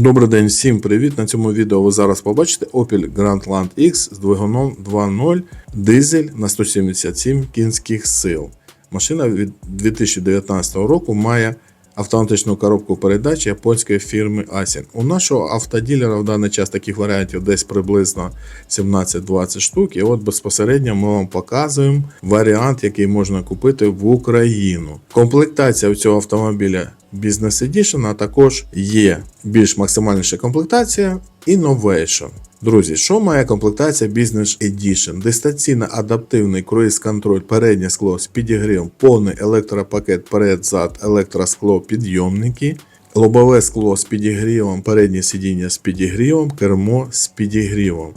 Добрий день, всім привіт! На цьому відео ви зараз побачите Opel Grandland X з двигуном 2.0 дизель на 177 кінських сил. Машина від 2019 року має автоматичну коробку передач японської фірми Asin. У нашого автоділера в даний час таких варіантів десь приблизно 17-20 штук. І от безпосередньо ми вам показуємо варіант, який можна купити в Україну. Комплектація у цього автомобіля Business Edition, а також є більш максимальніша комплектація Innovation. Друзі, що має комплектація Business Edition? Дистанційно адаптивний круїз-контроль, переднє скло з підігрівом, повний електропакет перед-зад, електроскло підйомники, лобове скло з підігрівом, переднє сидіння з підігрівом, кермо з підігрівом.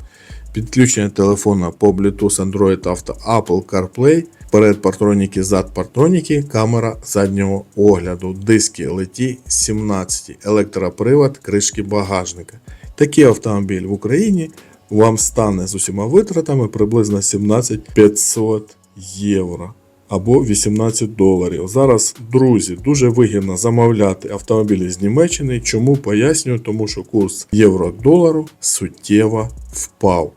Підключення телефона по Bluetooth, Android Auto, Apple CarPlay, перед партроніки, зад партроніки, камера заднього огляду, диски LT 17, електропривод, кришки багажника. Такий автомобіль в Україні вам стане з усіма витратами приблизно 17 500 євро або 18 доларів. Зараз, друзі, дуже вигідно замовляти автомобілі з Німеччини. Чому пояснюю? Тому що курс євро-долару суттєво впав.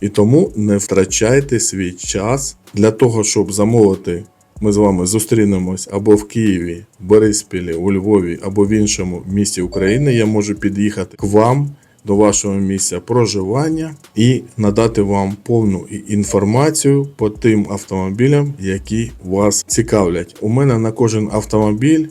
І тому не втрачайте свій час для того, щоб замовити. Ми з вами зустрінемось або в Києві, Бориспілі, у Львові, або в іншому місті України. Я можу під'їхати к вам до вашого місця проживання і надати вам повну інформацію по тим автомобілям, які вас цікавлять. У мене на кожен автомобіль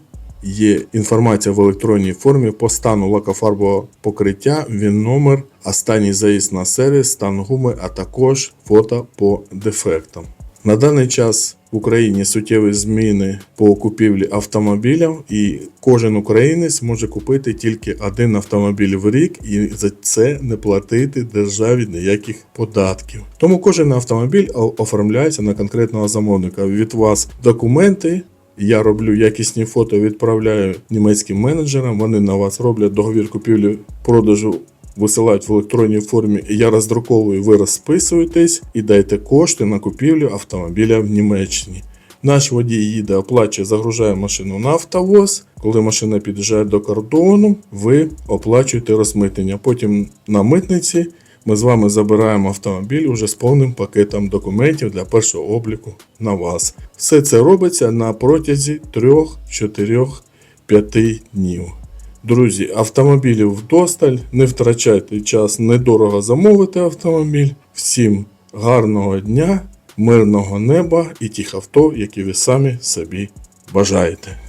є інформація в електронній формі по стану лакофарбового покриття, він номер, останній заїзд на сервіс, стан гуми, а також фото по дефектам. На даний час в Україні суттєві зміни по купівлі автомобілів, і кожен українець може купити тільки один автомобіль в рік і за це не платити державі ніяких податків. Тому кожен автомобіль оформляється на конкретного замовника. Від вас документи. Я роблю якісні фото, відправляю німецьким менеджерам. Вони на вас роблять договір купівлі продажу висилають в електронній формі, я роздруковую, ви розписуєтесь і даєте кошти на купівлю автомобіля в Німеччині. Наш водій їде, оплачує, загружає машину на автовоз. Коли машина під'їжджає до кордону, ви оплачуєте розмитнення. Потім на митниці ми з вами забираємо автомобіль уже з повним пакетом документів для першого обліку на вас. Все це робиться на протязі 3, 4, 5 днів. Друзі, автомобілів вдосталь, не втрачайте час недорого замовити автомобіль. Всім гарного дня, мирного неба і тих авто, які ви самі собі бажаєте.